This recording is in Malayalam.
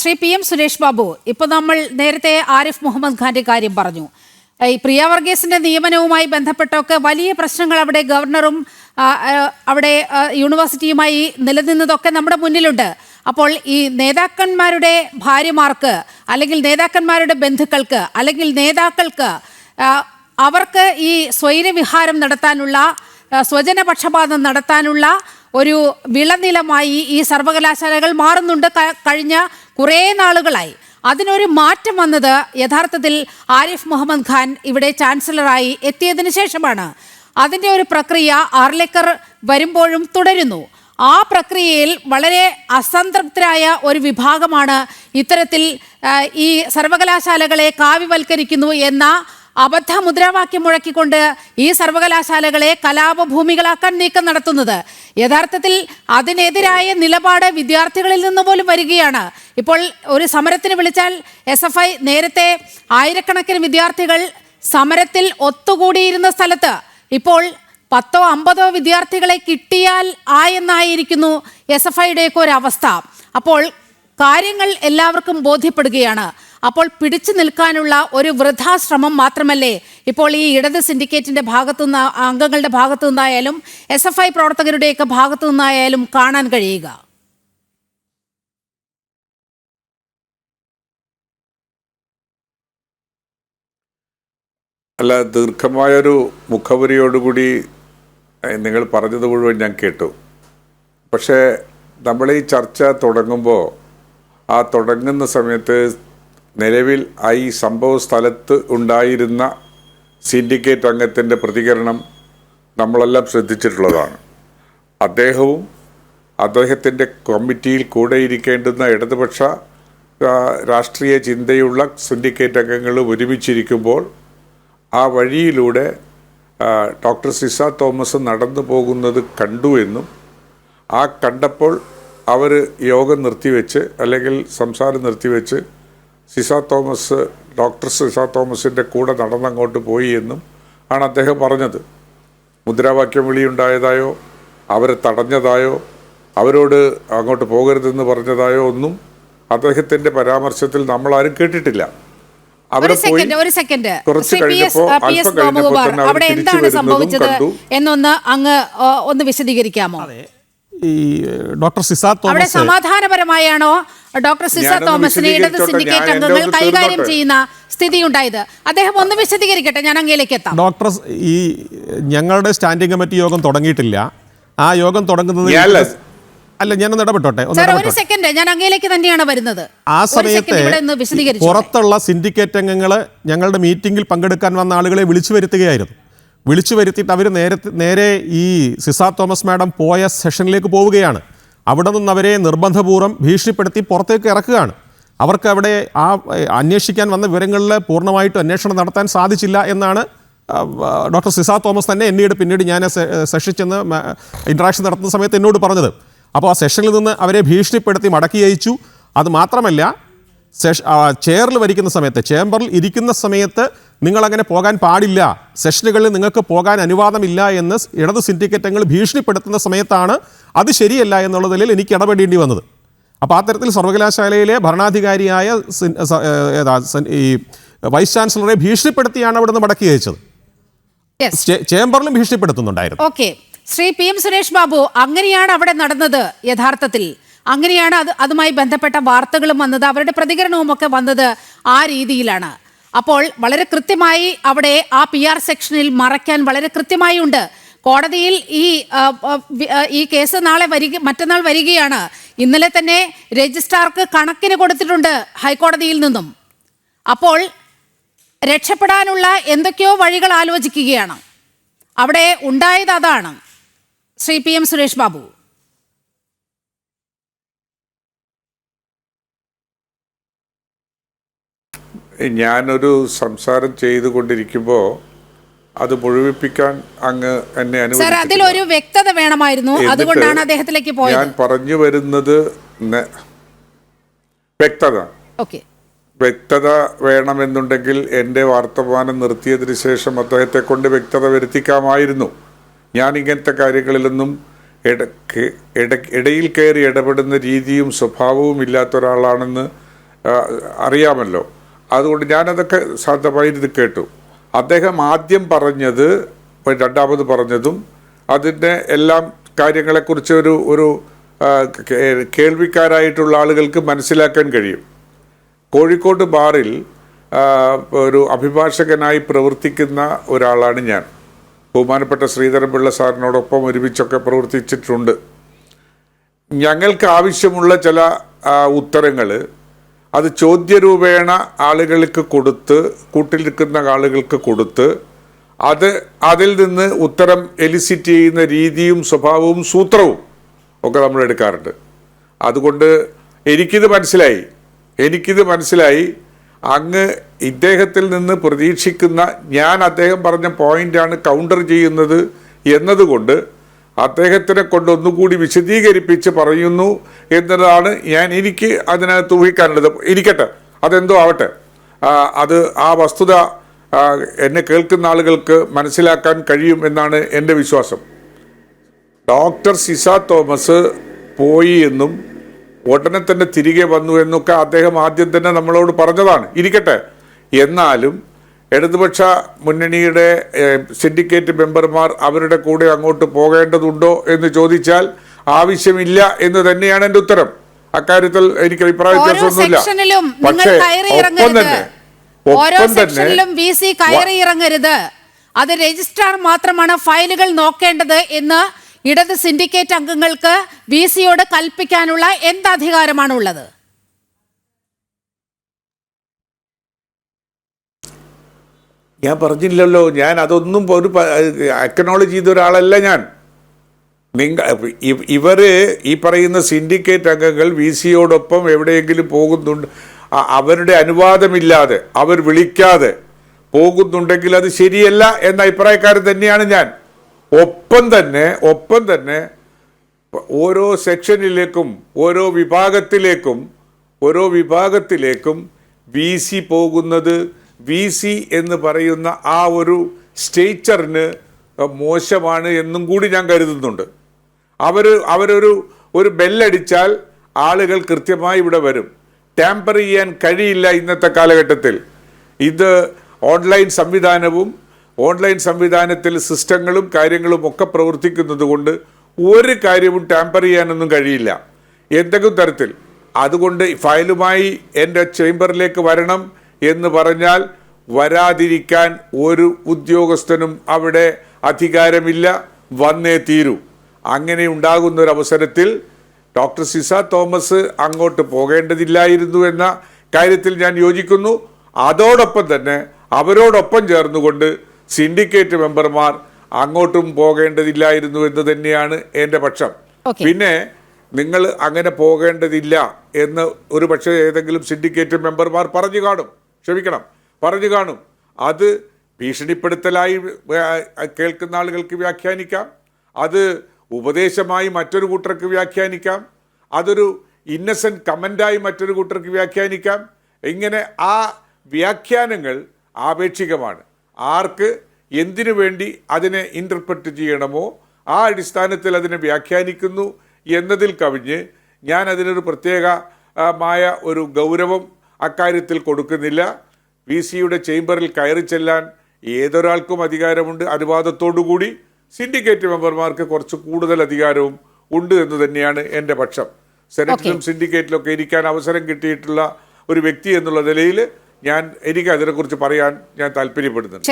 ശ്രീ പി എം സുരേഷ് ബാബു ഇപ്പൊ നമ്മൾ നേരത്തെ ആരിഫ് മുഹമ്മദ് ഖാന്റെ കാര്യം പറഞ്ഞു. ഈ പ്രിയ വർഗീസിന്റെ നിയമനവുമായി ബന്ധപ്പെട്ടൊക്കെ വലിയ പ്രശ്നങ്ങൾ അവിടെ ഗവർണറും അവിടെ യൂണിവേഴ്സിറ്റിയുമായി നിലനിന്നതൊക്കെ നമ്മുടെ മുന്നിലുണ്ട്. അപ്പോൾ ഈ നേതാക്കന്മാരുടെ ഭാര്യമാർക്ക് അല്ലെങ്കിൽ നേതാക്കന്മാരുടെ ബന്ധുക്കൾക്ക് അല്ലെങ്കിൽ നേതാക്കൾക്ക് അവർക്ക് ഈ സ്വൈരവിഹാരം നടത്താനുള്ള സ്വജനപക്ഷപാതം നടത്താനുള്ള ഒരു വിളനിലമായി ഈ സർവകലാശാലകൾ മാറുന്നുണ്ട്. കഴിഞ്ഞ കുറേ നാളുകളായി. അതിനൊരു മാറ്റം വന്നത് യഥാർത്ഥത്തിൽ ആരിഫ് മുഹമ്മദ് ഖാൻ ഇവിടെ ചാൻസലറായി എത്തിയതിന് ശേഷമാണ്. അതിന്റെ ഒരു പ്രക്രിയ ആർലേക്കർ വരുമ്പോഴും തുടരുന്നു. ആ പ്രക്രിയയിൽ വളരെ അസംതൃപ്തരായ ഒരു വിഭാഗമാണ് ഇത്തരത്തിൽ ഈ സർവകലാശാലകളെ കാവ്യവൽക്കരിക്കുന്നു എന്ന അബദ്ധ മുദ്രാവാക്യം മുഴക്കിക്കൊണ്ട് ഈ സർവകലാശാലകളെ കലാപഭൂമികളാക്കാൻ നീക്കം നടത്തുന്നത്. യഥാർത്ഥത്തിൽ അതിനെതിരായ നിലപാട് വിദ്യാർത്ഥികളിൽ നിന്ന് പോലും വരികയാണ്. ഇപ്പോൾ ഒരു സമരത്തിന് വിളിച്ചാൽ എസ് എഫ് ഐ നേരത്തെ ആയിരക്കണക്കിന് വിദ്യാർത്ഥികൾ സമരത്തിൽ ഒത്തുകൂടിയിരുന്ന സ്ഥലത്ത് ഇപ്പോൾ പത്തോ അമ്പതോ വിദ്യാർത്ഥികളെ കിട്ടിയാൽ ആയെന്നായിരിക്കുന്നു എസ് എഫ് ഐയുടെയൊക്കെ ഒരു അവസ്ഥ. അപ്പോൾ കാര്യങ്ങൾ എല്ലാവർക്കും ബോധ്യപ്പെടുകയാണ്. അപ്പോൾ പിടിച്ചു നിൽക്കാനുള്ള ഒരു വൃഥാശ്രമം മാത്രമല്ലേ? ഇപ്പോൾ ഈ ഇടത് സിൻഡിക്കേറ്റിന്റെ ഭാഗത്തു നിന്ന് അംഗങ്ങളുടെ ഭാഗത്തു നിന്നായാലും എസ് എഫ് ഐ പ്രവർത്തകരുടെയൊക്കെ ഭാഗത്തു നിന്നായാലും കാണാൻ കഴിയുക. അല്ല ദീർഘമായൊരു മുഖവരിയോടുകൂടി നിങ്ങൾ പറഞ്ഞത് മുഴുവൻ ഞാൻ കേട്ടു. പക്ഷേ നമ്മൾ ഈ ചർച്ച തുടങ്ങുമ്പോൾ ആ തുടങ്ങുന്ന സമയത്ത് നിലവിൽ ആ ഈ സംഭവ സ്ഥലത്ത് ഉണ്ടായിരുന്ന സിൻഡിക്കേറ്റ് അംഗത്തിന്റെ പ്രതികരണം നമ്മളെല്ലാം ശ്രദ്ധിച്ചിട്ടുള്ളതാണ്. അദ്ദേഹവും അദ്ദേഹത്തിന്റെ കമ്മിറ്റിയിൽ കൂടെ ഇരിക്കേണ്ടുന്ന ഇടതുപക്ഷ രാഷ്ട്രീയ ചിന്തയുള്ള സിൻഡിക്കേറ്റ് അംഗങ്ങൾ ഒരുമിച്ചിരിക്കുമ്പോൾ ആ വഴിയിലൂടെ ഡോക്ടർ സിസ തോമസ് നടന്നു പോകുന്നത് കണ്ടു എന്നും ആ കണ്ടപ്പോൾ അവർ യോഗം നിർത്തിവെച്ച് അല്ലെങ്കിൽ സംസാരം നിർത്തിവെച്ച് സിസ തോമസ് ഡോക്ടർ സിസ തോമസിന്റെ കൂടെ നടന്നങ്ങോട്ട് പോയി എന്നും ആണ് അദ്ദേഹം പറഞ്ഞത്. മുദ്രാവാക്യം വിളിയുണ്ടായതായോ അവരെ തടഞ്ഞതായോ അവരോട് അങ്ങോട്ട് പോകരുതെന്ന് പറഞ്ഞതായോ ഒന്നും അദ്ദേഹത്തിന്റെ പരാമർശത്തിൽ നമ്മൾ ആരും കേട്ടിട്ടില്ല. ഒരു അവിടെ പോയി സെക്കൻഡ് ഒരു സെക്കൻഡ്. കുറച്ച് കഴിഞ്ഞപ്പോ അല്പം കഴിഞ്ഞപ്പോ തന്നെ അവർ തിരിച്ചു വരുന്നതും സംഭവിച്ചത് കണ്ടു. എന്നൊന്ന് അങ്ങ് ഒന്ന് വിശദീകരിക്കാമോ? ഈ ഡോക്ടർ സിസാ അവിടെ തോമസ് സമാധാനപരമായാണോ? ഡോക്ടർ സിസ തോമസിനെ ഇടത് സിൻഡിക്കേറ്റ് ഞാൻ അംഗങ്ങൾ കൈകാര്യം ചെയ്യുന്ന സ്ഥിതി ഉണ്ടായത് അദ്ദേഹം ഒന്ന് വിശദീകരിക്കട്ടെ ഞാൻ അങ്ങയിലേക്ക് എത്താം. ഡോക്ടർ ഈ ഞങ്ങളുടെ സ്റ്റാൻഡിംഗ് കമ്മിറ്റി യോഗം തുടങ്ങിയിട്ടില്ല. ആ യോഗം തുടങ്ങുന്നത് അല്ല ഞാനൊന്ന് ഇടപെട്ടോട്ടെ? ഒന്ന് ഒരു സെക്കൻഡ് ഞാൻ അങ്ങയിലേക്ക് തന്നെയാണ് വരുന്നത്. ആ സമയത്ത് പുറത്തുള്ള സിൻഡിക്കേറ്റ് അംഗങ്ങൾ ഞങ്ങളുടെ മീറ്റിംഗിൽ പങ്കെടുക്കാൻ വന്ന ആളുകളെ വിളിച്ചു വരുത്തുകയായിരുന്നു. വിളിച്ചു വരുത്തിയിട്ട് അവർ നേരെ നേരെ ഈ സിസാ തോമസ് മാഡം പോയ സെഷനിലേക്ക് പോവുകയാണ്. അവിടെ നിന്ന് അവരെ നിർബന്ധപൂർവം ഭീഷണിപ്പെടുത്തി പുറത്തേക്ക് ഇറക്കുകയാണ്. അവർക്ക് അവിടെ ആ അന്വേഷിക്കാൻ വന്ന വിവരങ്ങളിൽ പൂർണമായിട്ടും അന്വേഷണം നടത്താൻ സാധിച്ചില്ല എന്നാണ് ഡോക്ടർ സിസാ തോമസ് തന്നെ എന്നീട് പിന്നീട് ഞാൻ സെഷൻ ചെന്ന് ഇൻട്രാക്ഷൻ നടത്തുന്ന സമയത്ത് എന്നോട് പറഞ്ഞത്. അപ്പോൾ ആ സെഷനിൽ നിന്ന് അവരെ ഭീഷണിപ്പെടുത്തി മടക്കി അയച്ചു. അത് മാത്രമല്ല സെഷ ചെയറിൽ വരിക്കുന്ന സമയത്ത് ചേംബറിൽ ഇരിക്കുന്ന സമയത്ത് നിങ്ങളങ്ങനെ പോകാൻ പാടില്ല. സെഷനുകളിൽ നിങ്ങൾക്ക് പോകാൻ അനുവാദമില്ല എന്ന് ഇടത് സിൻഡിക്കേറ്റങ്ങൾ ഭീഷണിപ്പെടുത്തുന്ന സമയത്താണ് അത് ശരിയല്ല എന്നുള്ളതിൽ എനിക്ക് ഇടപെടേണ്ടി വന്നത്. അപ്പോൾ ആ തരത്തിൽ സർവകലാശാലയിലെ ഭരണാധികാരിയായ ഏതാ ഈ വൈസ് ചാൻസലറെ ഭീഷണിപ്പെടുത്തിയാണ് അവിടുന്ന് മടക്കി അയച്ചത്. ചേംബറിലും ഭീഷണിപ്പെടുത്തുന്നുണ്ടായിരുന്നു. Okay Shri P M Suresh Babu അങ്ങനെയാണ് അവിടെ നടന്നത് യഥാർത്ഥത്തിൽ? അങ്ങനെയാണ് അത് അതുമായി ബന്ധപ്പെട്ട വാർത്തകളും വന്നത്. അവരുടെ പ്രതികരണവും ഒക്കെ വന്നത് ആ രീതിയിലാണ്. അപ്പോൾ വളരെ കൃത്യമായി അവിടെ ആ പി ആർ സെക്ഷനിൽ മറയ്ക്കാൻ വളരെ കൃത്യമായി ഉണ്ട് കോടതിയിൽ ഈ ഈ കേസ് നാളെ വരിക മറ്റന്നാൾ വരികയാണ്. ഇന്നലെ തന്നെ രജിസ്ട്രാർക്ക് കണക്കിന് കൊടുത്തിട്ടുണ്ട് ഹൈക്കോടതിയിൽ നിന്നും. അപ്പോൾ രക്ഷപ്പെടാനുള്ള എന്തൊക്കെയോ വഴികൾ ആലോചിക്കുകയാണ്. അവിടെ ഉണ്ടായത് അതാണ്. Shri P M Suresh Babu. ഞാനൊരു സംസാരം ചെയ്തുകൊണ്ടിരിക്കുമ്പോൾ അത് മുഴുവിപ്പിക്കാൻ അങ്ങ് എന്നെ. അതിലൊരു വ്യക്തത വേണമായിരുന്നു. അതുകൊണ്ടാണ് അദ്ദേഹത്തിലേക്ക് ഞാൻ പറഞ്ഞു വരുന്നത് വ്യക്തത. ഓക്കെ വ്യക്തത വേണമെന്നുണ്ടെങ്കിൽ എന്റെ വർത്തമാനം നിർത്തിയതിനു ശേഷം അദ്ദേഹത്തെ കൊണ്ട് വ്യക്തത വരുത്തിക്കാമായിരുന്നു. ഞാൻ ഇങ്ങനത്തെ കാര്യങ്ങളിലൊന്നും ഇടയ്ക്ക് ഇടയിൽ കയറി ഇടപെടുന്ന രീതിയും സ്വഭാവവും ഇല്ലാത്ത ഒരാളാണെന്ന് അറിയാമല്ലോ. അതുകൊണ്ട് ഞാനതൊക്കെ ഇത് കേട്ടു. അദ്ദേഹം ആദ്യം പറഞ്ഞത് രണ്ടാമത് പറഞ്ഞതും അതിന്റെ എല്ലാം കാര്യങ്ങളെക്കുറിച്ച് ഒരു ഒരു കേൾവിക്കാരായിട്ടുള്ള ആളുകൾക്ക് മനസ്സിലാക്കാൻ കഴിയും. കോഴിക്കോട് ബാറിൽ ഒരു അഭിഭാഷകനായി പ്രവർത്തിക്കുന്ന ഒരാളാണ് ഞാൻ. ബഹുമാനപ്പെട്ട ശ്രീധരൻപിള്ള സാറിനോടൊപ്പം ഒരുമിച്ചൊക്കെ പ്രവർത്തിച്ചിട്ടുണ്ട്. ഞങ്ങൾക്ക് ആവശ്യമുള്ള ചില ഉത്തരങ്ങൾ അത് ചോദ്യരൂപേണ ആളുകൾക്ക് കൊടുത്ത് കൂട്ടിലിരിക്കുന്ന ആളുകൾക്ക് കൊടുത്ത് അത് അതിൽ നിന്ന് ഉത്തരം എലിസിറ്റ് ചെയ്യുന്ന രീതിയും സ്വഭാവവും സൂത്രവും ഒക്കെ നമ്മൾ എടുക്കാറുണ്ട്. അതുകൊണ്ട് എനിക്കിത് മനസ്സിലായി. എനിക്കിത് മനസ്സിലായി. അങ്ങ് ഇദ്ദേഹത്തിൽ നിന്ന് പ്രതീക്ഷിക്കുന്ന ഞാൻ അദ്ദേഹം പറഞ്ഞ പോയിന്റാണ് കൗണ്ടർ ചെയ്യുന്നത് എന്നതുകൊണ്ട് അദ്ദേഹത്തിനെ കൊണ്ട് ഒന്നുകൂടി വിശദീകരിപ്പിച്ച് പറയുന്നു എന്നതാണ് ഞാൻ എനിക്ക് അതിനകത്ത് ഊഹിക്കാനുള്ളത്. ഇരിക്കട്ടെ അതെന്തോ ആവട്ടെ. അത് ആ വസ്തുത എന്നെ കേൾക്കുന്ന ആളുകൾക്ക് മനസ്സിലാക്കാൻ കഴിയും എന്നാണ് എന്റെ വിശ്വാസം. ഡോക്ടർ സിസ തോമസ് പോയി എന്നും ഉടനെ തന്നെ തിരികെ വന്നു എന്നൊക്കെ അദ്ദേഹം ആദ്യം തന്നെ നമ്മളോട് പറഞ്ഞതാണ്. ഇരിക്കട്ടെ എന്നാലും ഇടതുപക്ഷ മുന്നണിയുടെ സിൻഡിക്കേറ്റ് മെമ്പർമാർ അവരുടെ കൂടെ അങ്ങോട്ട് പോകേണ്ടതുണ്ടോ എന്ന് ചോദിച്ചാൽ ആവശ്യമില്ല എന്ന് തന്നെയാണ് എന്റെ ഉത്തരം. അക്കാര്യത്തിൽ എനിക്ക് അഭിപ്രായ വ്യത്യാസമൊന്നുമില്ല. പക്ഷേ ഒപ്പം തന്നെ ഒപ്പം തന്നെ അത് രജിസ്ട്രാർ മാത്രമാണ് ഫയലുകൾ നോക്കേണ്ടത് എന്ന് ഇടത് സിൻഡിക്കേറ്റ് അംഗങ്ങൾക്ക് വി സിയോട് കൽപ്പിക്കാനുള്ള എന്ത് അധികാരമാണ് ഉള്ളത് ഞാൻ പറഞ്ഞില്ലല്ലോ ഞാൻ അതൊന്നും ഒരു അക്നോളജ് ചെയ്ത ഒരാളല്ല ഞാൻ. നിങ്ങൾ ഇവർ ഈ പറയുന്ന സിൻഡിക്കേറ്റ് അംഗങ്ങൾ വി സിയോടൊപ്പം എവിടെയെങ്കിലും പോകുന്നുണ്ട് അവരുടെ അനുവാദമില്ലാതെ അവർ വിളിക്കാതെ പോകുന്നുണ്ടെങ്കിൽ അത് ശരിയല്ല എന്ന അഭിപ്രായക്കാരൻ തന്നെയാണ് ഞാൻ. ഒപ്പം തന്നെ ഒപ്പം തന്നെ ഓരോ സെക്ഷനിലേക്കും ഓരോ വിഭാഗത്തിലേക്കും ഓരോ വിഭാഗത്തിലേക്കും വി സി പോകുന്നത് വി സി എന്ന് പറയുന്ന ആ ഒരു സ്റ്റേച്ചറിന് മോശമാണ് എന്നും കൂടി ഞാൻ കരുതുന്നുണ്ട്. അവർ അവരൊരു ഒരു ബെല്ലടിച്ചാൽ ആളുകൾ കൃത്യമായി ഇവിടെ വരും. ടാമ്പർ ചെയ്യാൻ കഴിയില്ല ഇന്നത്തെ കാലഘട്ടത്തിൽ. ഇത് ഓൺലൈൻ സംവിധാനവും ഓൺലൈൻ സംവിധാനത്തിൽ സിസ്റ്റങ്ങളും കാര്യങ്ങളും ഒക്കെ പ്രവർത്തിക്കുന്നത് കൊണ്ട് ഒരു കാര്യവും ടാമ്പർ ചെയ്യാനൊന്നും കഴിയില്ല. എന്തെങ്കിലും തരത്തിൽ. അതുകൊണ്ട് ഫയലുമായി എന്റെ ചേംബറിലേക്ക് വരണം. എന്ന് പറഞ്ഞാൽ വരാതിരിക്കാൻ ഒരു ഉദ്യോഗസ്ഥനും അവിടെ അധികാരമില്ല വന്നേ തീരൂ. അങ്ങനെ ഉണ്ടാകുന്ന ഒരു അവസരത്തിൽ ഡോക്ടർ സിസ തോമസ് അങ്ങോട്ട് പോകേണ്ടതില്ലായിരുന്നു എന്ന കാര്യത്തിൽ ഞാൻ യോജിക്കുന്നു. അതോടൊപ്പം തന്നെ അവരോടൊപ്പം ചേർന്നുകൊണ്ട് സിൻഡിക്കേറ്റ് മെമ്പർമാർ അങ്ങോട്ടും പോകേണ്ടതില്ലായിരുന്നു എന്ന് തന്നെയാണ് എന്റെ പക്ഷം. പിന്നെ നിങ്ങൾ അങ്ങനെ പോകേണ്ടതില്ല എന്ന് ഒരു പക്ഷേ ഏതെങ്കിലും സിൻഡിക്കേറ്റ് മെമ്പർമാർ പറഞ്ഞു കാണും. ക്ഷമിക്കണം. പറഞ്ഞു കാണും. അത് ഭീഷണിപ്പെടുത്തലായി കേൾക്കുന്ന ആളുകൾക്ക് വ്യാഖ്യാനിക്കാം. അത് ഉപദേശമായി മറ്റൊരു കൂട്ടർക്ക് വ്യാഖ്യാനിക്കാം. അതൊരു ഇന്നസെന്റ് കമന്റായി മറ്റൊരു കൂട്ടർക്ക് വ്യാഖ്യാനിക്കാം. ഇങ്ങനെ ആ വ്യാഖ്യാനങ്ങൾ ആപേക്ഷികമാണ്. ആർക്ക് എന്തിനു വേണ്ടി അതിനെ ഇന്റർപ്രറ്റ് ചെയ്യണമോ ആ അടിസ്ഥാനത്തിൽ അതിനെ വ്യാഖ്യാനിക്കുന്നു എന്നതിൽ കവിഞ്ഞ് ഞാൻ അതിനൊരു പ്രത്യേകമായ ഒരു ഗൗരവം അക്കാര്യത്തിൽ കൊടുക്കുന്നില്ല. വി സിയുടെ ചേംബറിൽ കയറി ചെല്ലാൻ ഏതൊരാൾക്കും അധികാരമുണ്ട്. അനുവാദത്തോടുകൂടി സിൻഡിക്കേറ്റ് മെമ്പർമാർക്ക് കുറച്ച് കൂടുതൽ അധികാരവും ഉണ്ട് എന്ന് തന്നെയാണ് എന്റെ പക്ഷം. സെനറ്റിലും സിൻഡിക്കേറ്റിലൊക്കെ ഇരിക്കാൻ അവസരം കിട്ടിയിട്ടുള്ള ഒരു വ്യക്തി എന്നുള്ള നിലയിൽ ഞാൻ എനിക്ക് അതിനെക്കുറിച്ച് പറയാൻ ഞാൻ താല്പര്യപ്പെടുന്നുണ്ട്.